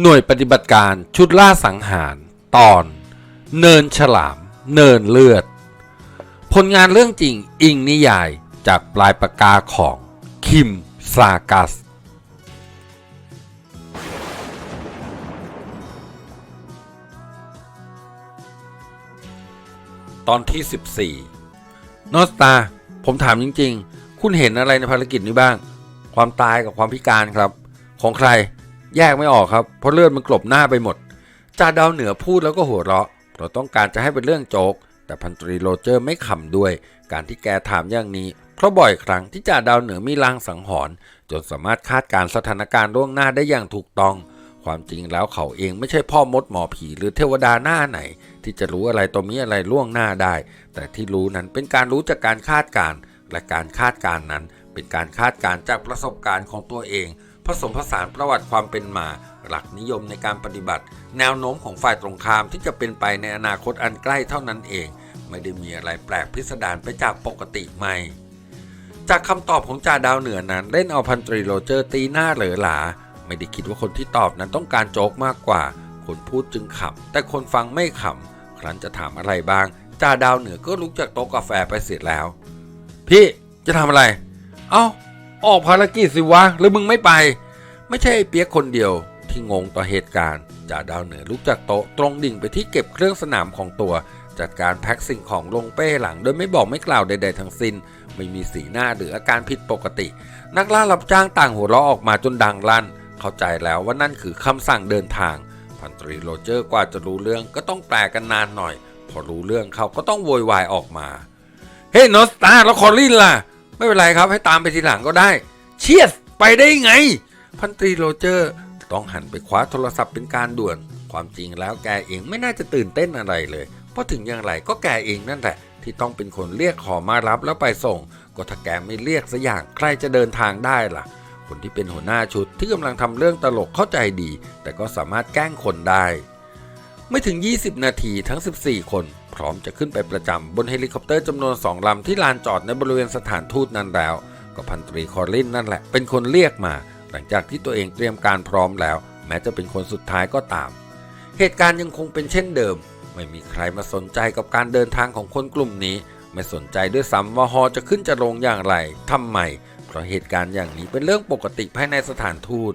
หน่วยปฏิบัติการชุดล่าสังหาร ตอน เนินฉลาม เนินเลือด ผลงานเรื่องจริงอิงนิยายจากปลายปากกาของ คิม ซากัส ตอนที่ 14 นอสตา ผมถามจริง ๆ คุณเห็นอะไรในภารกิจนี้บ้าง ความตายกับความพิการครับ ของใคร แยกไม่ออกครับ เพราะเลือดมันกลบหน้าไปหมดจ่าดาวเหนือพูดแล้วก็หัวเราะ เราต้องการจะให้เป็นเรื่องโจก แต่พันตรีโรเจอร์ไม่ขำด้วย การที่แกถามอย่างนี้ เพราะบ่อยครั้งที่จ่าดาวเหนือมีลางสังหรณ์จนสามารถคาดการณ์สถานการณ์ล่วงหน้าได้อย่างถูกต้อง ความจริงแล้วเขาเองไม่ใช่พ่อมดหมอผีหรือเทวดาหน้าไหน ที่จะรู้อะไรตัวมีอะไรล่วงหน้าได้ แต่ที่รู้นั้นเป็นการรู้จากการคาดการณ์และการคาดการณ์นั้น เป็นการคาดการณ์จากประสบการณ์ของตัวเอง ผสมผสานประวัติความเป็นมา หลักนิยมในการปฏิบัติ แนวโน้มของฝ่ายตรงข้ามที่จะเป็นไปในอนาคตอันใกล้เท่านั้นเอง ไม่ได้มีอะไรแปลกพิสดารไปจากปกติไม่จากคำตอบของจ่าดาวเหนือนั้นเล่นเอาพันตรีโรเจอร์ตีหน้าเหลือหลา ไม่ได้คิดว่าคนที่ตอบนั้นต้องการโจกมากกว่า คนพูดจึงขำแต่คนฟังไม่ขำครั้นจะถามอะไรบ้างจ่าดาวเหนือก็ลุกจากโต๊ะกาแฟไปเสร็จแล้ว พี่จะทำอะไร เอ้า ออกภารกิจสิวะ หรือมึงไม่ไป ไม่ใช่ไอ้เปียกคนเดียวที่งงต่อเหตุการณ์จ่าดาวเหนือลุกจากโต๊ะตรงดิ่งไปที่เก็บเครื่องสนามของตัว จัดการแพ็คสิ่งของลงเป้หลังโดยไม่บอกไม่กล่าวใดๆทั้งสิ้น ไม่มีสีหน้าหรืออาการผิดปกติ นักล่ารับจ้างต่างหัวเราะออกมาจนดังลั่น เข้าใจแล้วว่านั่นคือคำสั่งเดินทาง พันตรีโรเจอร์กว่าจะรู้เรื่องก็ต้องแปลกันนานหน่อย พอรู้เรื่องเขาก็ต้องโวยวายออกมา เฮ้ยโนสตาแล้วคอลลินล่ะ ไม่เป็นไรครับให้ตามไปทีหลังก็ได้ เชียสไปได้ไง พันตรีโรเจอร์ ต้องหันไปคว้าโทรศัพท์เป็นการด่วน ความจริงแล้วแกเองไม่น่าจะตื่นเต้นอะไรเลย เพราะถึงอย่างไรก็แกเองนั่นแหละ ที่ต้องเป็นคนเรียกขอมารับแล้วไปส่ง ก็ถ้าแกไม่เรียกสักอย่างใครจะเดินทางได้ล่ะ คนที่เป็นหัวหน้าชุดที่กำลังทำเรื่องตลกเข้าใจดี แต่ก็สามารถแกล้งคนได้ ไม่ถึง 20 นาทีทั้ง 14 คน พร้อมจะขึ้นไปประจำบนเฮลิคอปเตอร์จำนวน2ลำที่ลานจอดในบริเวณสถานทูตนั้นแล้ว ก็พันตรีคอร์ลินนั่นแหละเป็นคนเรียกมา หลังจากที่ตัวเองเตรียมการพร้อมแล้ว แม้จะเป็นคนสุดท้ายก็ตาม เหตุการณ์ยังคงเป็นเช่นเดิม ไม่มีใครมาสนใจกับการเดินทางของคนกลุ่มนี้ ไม่สนใจด้วยซ้ำว่าฮอจะขึ้นจะลงอย่างไรทำไมเพราะเหตุการณ์อย่างนี้เป็นเรื่องปกติภายในสถานทูต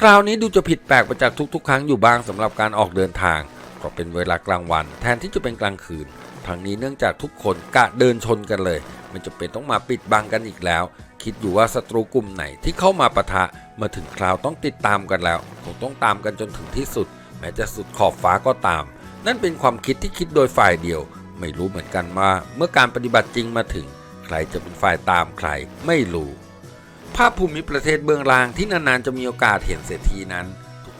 คราวนี้ดูจะผิดแปลกไปจากทุกๆ ครั้งอยู่บ้างสำหรับการออกเดินทาง เพราะเป็นเวลากลางวัน แทนที่จะเป็นกลางคืนทางนี้เนื่องจากทุกคนกะเดินชนกันเลยไม่จำเป็นต้องมาปิดบังกันอีกแล้ว คิดอยู่ว่าศัตรูกลุ่มไหนที่เข้ามาปะทะมื่อถึงคราวต้องติดตามกันแล้วคงต้องตามกันจนถึงที่สุด แม้จะสุดขอบฟ้าก็ตาม นั่นเป็นความคิดที่คิดโดยฝ่ายเดียว ไม่รู้เหมือนกันว่าเมื่อการปฏิบัติจริงมาถึง ใครจะเป็นฝ่ายตามใครไม่รู้ภาพภูมิประเทศเบื้องล่างที่นานๆจะมีโอกาสเห็นเศรษฐีนั้น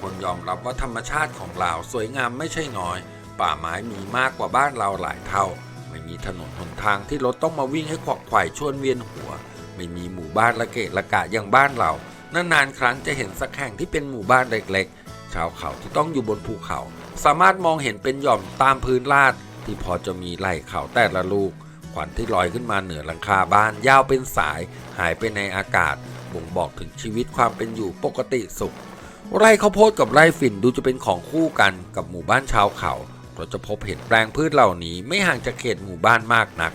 คนยอมรับว่าธรรมชาติของลาวสวยงามไม่ใช่น้อย ป่าไม้มีมากกว่าบ้านเราหลายเท่า ไม่มีถนนหนทางที่รถต้องมาวิ่งให้ขวักไขว่ชวนเวียนหัว ไม่มีหมู่บ้านละเกะละกะอย่างบ้านเรานานๆครั้งจะเห็นสักแห่งที่เป็นหมู่บ้านเล็กๆ ชาวเขาที่ต้องอยู่บนภูเขา สามารถมองเห็นเป็นหย่อมตามพื้นลาด ที่พอจะมีไหล่เขาแต่ละลูกควันที่ลอยขึ้นมาเหนือหลังคาบ้านยาวเป็นสาย หายไปในอากาศ บ่งบอกถึงชีวิตความเป็นอยู่ปกติสุข ไร่ข้าวโพดกับไร่ฝิ่นดูจะเป็นของคู่กันกับหมู่บ้านชาวเขาเราจะพบเห็นแปลงพืชเหล่านี้ไม่ห่างจากเขตหมู่บ้านมากนัก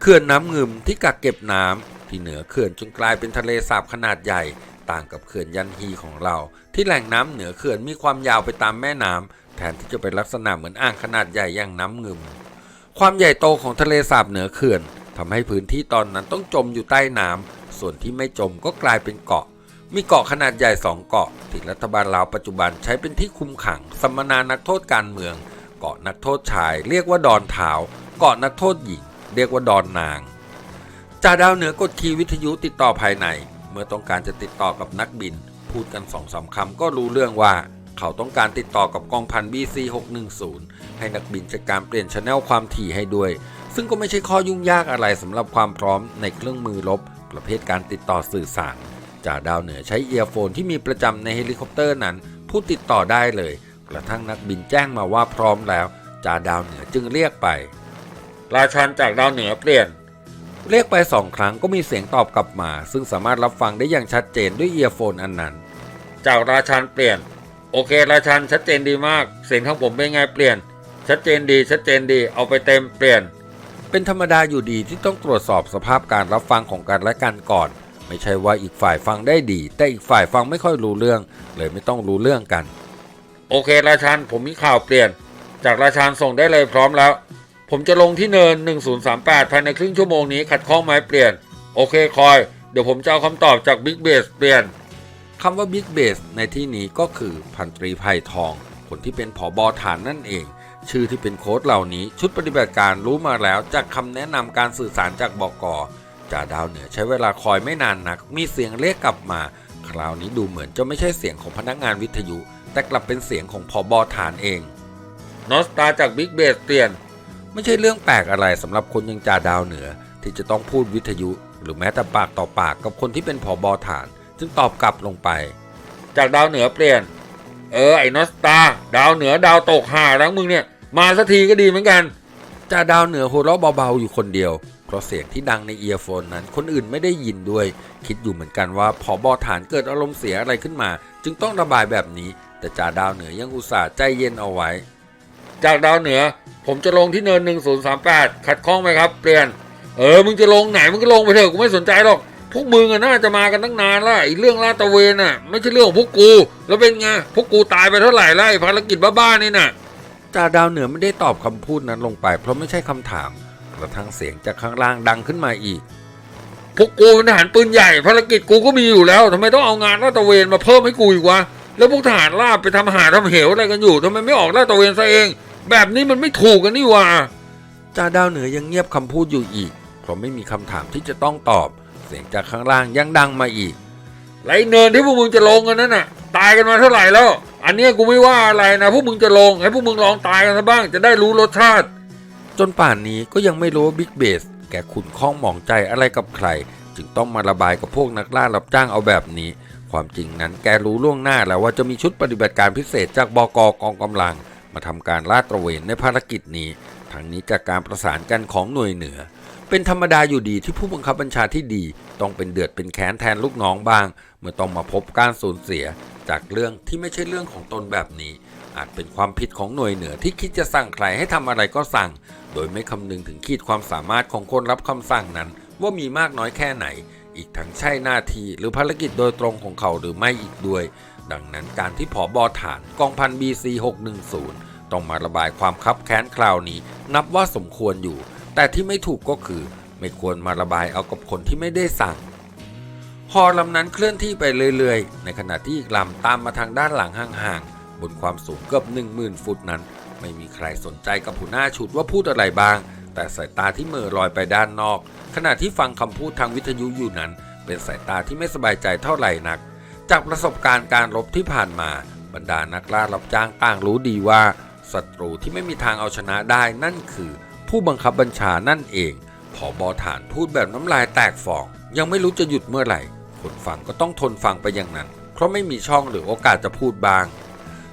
เขื่อนน้ำงึมที่กักเก็บน้ำที่เหนือเขื่อนจนกลายเป็นทะเลสาบขนาดใหญ่ ต่างกับเขื่อนยันฮีของเรา ที่แหล่งน้ำเหนือเขื่อนมีความยาวไปตามแม่น้ำแทนที่จะเป็นลักษณะเหมือนอ่างขนาดใหญ่อย่างน้ำงึม ความใหญ่โตของทะเลสาบเหนือเขื่อนทำให้พื้นที่ตอนนั้นต้องจมอยู่ใต้น้ำส่วนที่ไม่จมก็กลายเป็นเกาะ มีเกาะขนาดใหญ่สองเกาะที่รัฐบาลลาวปัจจุบันใช้เป็นที่คุมขังสัมมนานักโทษการเมือง เกาะนักโทษชาย เรียกว่าดอนเถาวเกาะนักโทษหญิง เรียกว่าดอนนางจ่าดาวเหนือกดคีย์วิทยุติดต่อภายใน เมื่อต้องการจะติดต่อกับนักบิน พูดกันสองสามคำก็รู้เรื่องว่า เขาต้องการติดต่อกับกองพัน BC 610 ให้นักบินจัดการเปลี่ยนชแนลความถี่ให้ด้วย ซึ่งก็ไม่ใช่ข้อยุ่งยากอะไรสำหรับความพร้อมในเครื่องมือลบ ประเภทการติดต่อสื่อสาร จ่าดาวเหนือใช้เอียร์โฟนที่มีประจำในเฮลิคอปเตอร์นั้นพูดติดต่อได้เลย กระทั่งนักบินแจ้งมาว่าพร้อมแล้วจ่าดาวเหนือจึงเรียกไปราชันจากดาวเหนือเปลี่ยน เรียกไปสองครั้งก็มีเสียงตอบกลับมา ซึ่งสามารถรับฟังได้อย่างชัดเจนด้วยเอียร์โฟนอันนั้น จากราชันเปลี่ยน โอเค ราชันชัดเจนดีมาก เสียงของผมเป็นไงเปลี่ยน ชัดเจนดีชัดเจนดีเอาไปเต็มเปลี่ยน เป็นธรรมดาอยู่ดีที่ต้องตรวจสอบสภาพการรับฟังของกันและกันก่อน ไม่ใช่ว่าอีกฝ่ายฟังได้ดี แต่อีกฝ่ายฟังไม่ค่อยรู้เรื่อง เลยไม่ต้องรู้เรื่องกัน โอเคราชันผมมีข่าวเปลี่ยน จากราชันส่งได้เลยพร้อมแล้ว ผมจะลงที่เนิน 1038 ภายในครึ่งชั่วโมงนี้ขัดข้องไหมเปลี่ยน โอเคคอย เดี๋ยวผมจะเอาคำตอบจากบิ๊กเบสเปลี่ยนคำว่าบิ๊กเบสในที่นี้ก็คือพันตรีไผ่ทอง คนที่เป็นผอบอฐานนั่นเอง ชื่อที่เป็นโค้ดเหล่านี้ชุดปฏิบัติการรู้มาแล้วจากคำแนะนำการสื่อสารจากบก จ่าดาวเหนือใช้เวลาคอยไม่นานนัก มีเสียงเรียกกลับมา คราวนี้ดูเหมือนจะไม่ใช่เสียงของพนักงานวิทยุ แต่กลับเป็นเสียงของผอบอฐานเองนอสตาจากบิ๊กเบสเปลี่ยน ไม่ใช่เรื่องแปลกอะไรสำหรับคนอยังจ่าดาวเหนือ ที่จะต้องพูดวิทยุ หรือแม้แต่ปากต่อปากกับคนที่เป็นผอบอฐาน จึงตอบกลับลงไป จากดาวเหนือเปลี่ยน เออไอ้นอสตา ดาวเหนือดาวตกห่าแล้วมึงเนี่ย มาสักทีก็ดีเหมือนกันจ่าดาวเหนือหัวเราะเบาๆอยู่คนเดียว เพราะเสียงที่ดังในเอียร์โฟนนั้นคนอื่นไม่ได้ยินด้วย คิดอยู่เหมือนกันว่าผอบอฐานเกิดอารมณ์เสียอะไรขึ้นมา จึงต้องระบายแบบนี้ แต่จ่าดาวเหนือยังอุตส่าห์ใจเย็นเอาไว้ จากดาวเหนือ ผมจะลงที่เนิน 1038 ขัดข้องไหมครับ เปลี่ยน เออ มึงจะลงไหน มึงก็ลงไปเถอะกูไม่สนใจหรอก พวกมึงอะน่าจะมากันตั้งนานแล้วไอ้เรื่องลาดตระเวนอะไม่ใช่เรื่องของพวกกู แล้วเป็นไง พวกกูตายไปเท่าไหร่แล้วไอ้ภารกิจบ้าๆนี่น่ะจ่าดาวเหนือไม่ได้ตอบคำพูดนั้นลงไป เพราะไม่ใช่คำถาม กระทั่งเสียงจากข้างล่างดังขึ้นมาอีก พวกกูเป็นทหารปืนใหญ่ภารกิจกูก็มีอยู่แล้วทำไมต้องเอางานลาดตระเวนมาเพิ่มให้กูอีกวะแล้วพวกทหารลาบไปทำหาทำเหวอะไรกันอยู่ทำไมไม่ออกลาดตระเวนซะเอง แบบนี้มันไม่ถูกกันนี่หว่าจ่าดาวเหนือยังเงียบคำพูดอยู่อีกเพราะไม่มีคำถามที่จะต้องตอบ เสียงจากข้างล่างยังดังมาอีกไรเนินที่พวกมึงจะลงกันนั่นน่ะ ตายกันมาเท่าไหร่แล้ว อันเนี้ยกูไม่ว่าอะไรนะพวกมึงจะลงให้พวกมึงลองตายกันซะบ้างจะได้รู้รสชาติ จนป่านนี้ก็ยังไม่รู้ว่าบิ๊กเบสแกขุนข้องหมองใจอะไรกับใคร จึงต้องมาระบายกับพวกนักล่ารับจ้างเอาแบบนี้ ความจริงนั้นแกรู้ล่วงหน้าแล้วว่าจะมีชุดปฏิบัติการพิเศษจากบกกองกำลัง มาทำการลาดตระเวนในภารกิจนี้ ทั้งนี้จากการประสานกันของหน่วยเหนือ เป็นธรรมดาอยู่ดีที่ผู้บังคับบัญชาที่ดี ต้องเป็นเดือดเป็นแค้นแทนลูกน้องบ้าง เมื่อต้องมาพบการสูญเสีย จากเรื่องที่ไม่ใช่เรื่องของตนแบบนี้ อาจเป็นความผิดของหน่วยเหนือที่คิดจะสั่งใครให้ทำอะไรก็สั่ง โดยไม่คำนึงถึงขีดความสามารถของคนรับคำสั่งนั้น ว่ามีมากน้อยแค่ไหน อีกทั้งใช่หน้าที่หรือภารกิจโดยตรงของเขาหรือไม่อีกด้วย ดังนั้นการที่ผอบอฐานกองพัน BC 610ต้องมาระบายความคับแค้นคราวนี้ นับว่าสมควรอยู่ แต่ที่ไม่ถูกก็คือ ไม่ควรมาระบายเอากับคนที่ไม่ได้สั่งฮอลำนั้นเคลื่อนที่ไปเรื่อยๆ ในขณะที่อีกลำตามมาทางด้านหลังห่างๆ บนความสูงเกือบ10,000 ฟุตนั้น ไม่มีใครสนใจกับหัวหน้าชุดว่าพูดอะไรบ้าง แต่สายตาที่เมื่อลอยไปด้านนอก ขณะที่ฟังคำพูดทางวิทยุอยู่นั้น เป็นสายตาที่ไม่สบายใจเท่าไหร่นัก จากประสบการณ์การรบที่ผ่านมา บรรดานักล่ารับจ้างต่างรู้ดีว่าศัตรูที่ไม่มีทางเอาชนะได้นั่นคือ ผู้บังคับบัญชานั่นเองผอบอฐานพูดแบบน้ำลายแตกฟอง ยังไม่รู้จะหยุดเมื่อไหร่ คนฟังก็ต้องทนฟังไปอย่างนั้น เพราะไม่มีช่องหรือโอกาสจะพูดบาง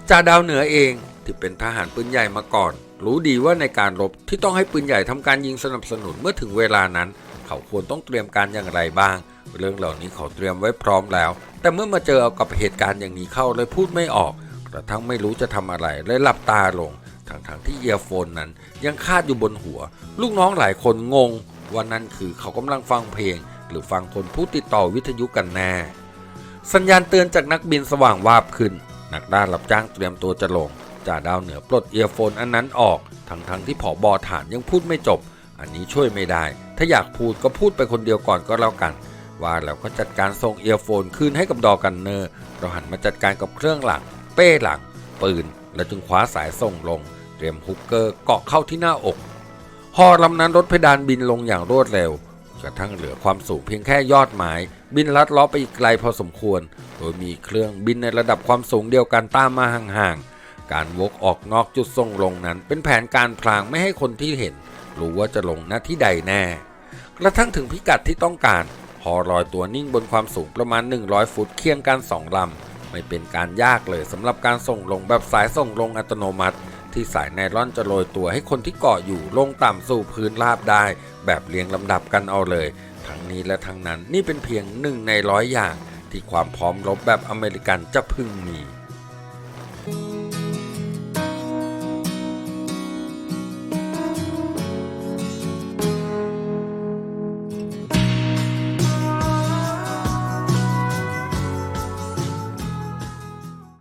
จ่าดาวเหนือเองที่เป็นทหารปืนใหญ่มาก่อน รู้ดีว่าในการรบที่ต้องให้ปืนใหญ่ทำการยิงสนับสนุนเมื่อถึงเวลานั้น เขาควรต้องเตรียมการอย่างไรบ้าง เรื่องเหล่านี้เขาเตรียมไว้พร้อมแล้ว แต่เมื่อมาเจอเอากับเหตุการณ์อย่างนี้เข้าเลยพูดไม่ออกกระทั่งไม่รู้จะทำอะไรเลยหลับตาลง ทั้งๆที่เอียร์โฟนนั้น ยังคาดอยู่บนหัว ลูกน้องหลายคนงงว่านั่นคือเขากำลังฟังเพลง หรือฟังคนพูดติดต่อวิทยุกันแน่ สัญญาณเตือนจากนักบินสว่างวาบขึ้น นักด้านรับจ้างเตรียมตัวจะลงจ่าดาวเหนือปลดเอียร์โฟนอันนั้นออก ทั้งๆทที่ผอบอฐานยังพูดไม่จบ อันนี้ช่วยไม่ได้ ถ้าอยากพูดก็พูดไปคนเดียวก่อนก็แล้วกัน ว่าแล้วก็จัดการส่งเอียร์โฟนคืนให้กับดอกันเนอร์เราหันมาจัดการกับเครื่องหลัง เป้หลัง ปืน แล้วจึงคว้าสายส่งลง เตรียมฮุกเกอร์เกาะเข้าที่หน้าอกฮอลำนั้นรถเพดานบินลงอย่างรวดเร็วกระทั่งเหลือความสูงเพียงแค่ยอดไม้บินลัดล้อไปอีกไกลพอสมควร โดยมีเครื่องบินในระดับความสูงเดียวกันตามมาห่างๆ การวกออกนอกจุดส่งลงนั้น เป็นแผนการพลางไม่ให้คนที่เห็น รู้ว่าจะลงหน้าที่ใดแน่ กระทั่งถึงพิกัดที่ต้องการฮอลอยตัวนิ่งบนความสูงประมาณ 100 ฟุตเคียงกันสองลำ ไม่เป็นการยากเลยสำหรับการส่งลงแบบสายส่งลงอัตโนมัติ ที่สายไนลอนจะโรยตัวให้คนที่เกาะอยู่ลงต่ำสู่พื้นราบได้ แบบเรียงลำดับกันเอาเลย ทั้งนี้และทั้งนั้นนี่เป็นเพียงหนึ่งในร้อยอย่าง ที่ความพร้อมรบแบบอเมริกันจะพึงมี